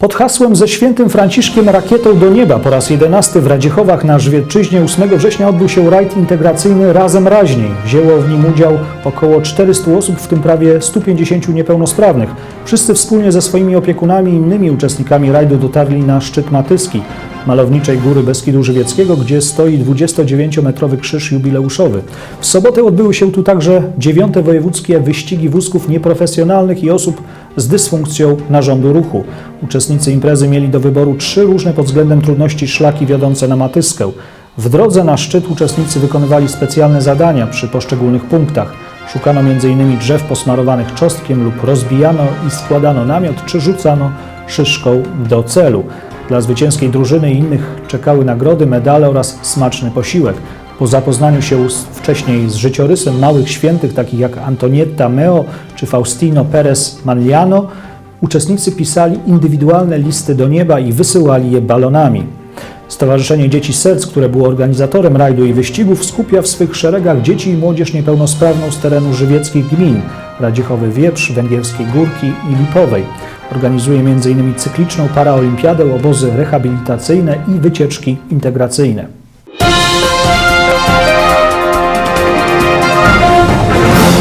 Pod hasłem ze świętym Franciszkiem rakietą do nieba po raz 11 w Radziechowach na Żywiecczyźnie 8 września odbył się rajd integracyjny Razem Raźniej. Wzięło w nim udział około 400 osób, w tym prawie 150 niepełnosprawnych. Wszyscy wspólnie ze swoimi opiekunami i innymi uczestnikami rajdu dotarli na szczyt Matyski, malowniczej góry Beskidu Żywieckiego, gdzie stoi 29-metrowy krzyż jubileuszowy. W sobotę odbyły się tu także dziewiąte wojewódzkie wyścigi wózków nieprofesjonalnych i osób z dysfunkcją narządu ruchu. Uczestnicy imprezy mieli do wyboru trzy różne pod względem trudności szlaki wiodące na Matyskę. W drodze na szczyt uczestnicy wykonywali specjalne zadania przy poszczególnych punktach. Szukano m.in. drzew posmarowanych czosnkiem lub rozbijano i składano namiot czy rzucano szyszką do celu. Dla zwycięskiej drużyny i innych czekały nagrody, medale oraz smaczny posiłek. Po zapoznaniu się wcześniej z życiorysem małych świętych, takich jak Antonietta Meo czy Faustino Perez Magliano, uczestnicy pisali indywidualne listy do nieba i wysyłali je balonami. Stowarzyszenie Dzieci Serc, które było organizatorem rajdu i wyścigów, skupia w swych szeregach dzieci i młodzież niepełnosprawną z terenu żywieckich gmin Radziechowy Wieprz, Węgierskiej Górki i Lipowej. Organizuje m.in. cykliczną paraolimpiadę, obozy rehabilitacyjne i wycieczki integracyjne.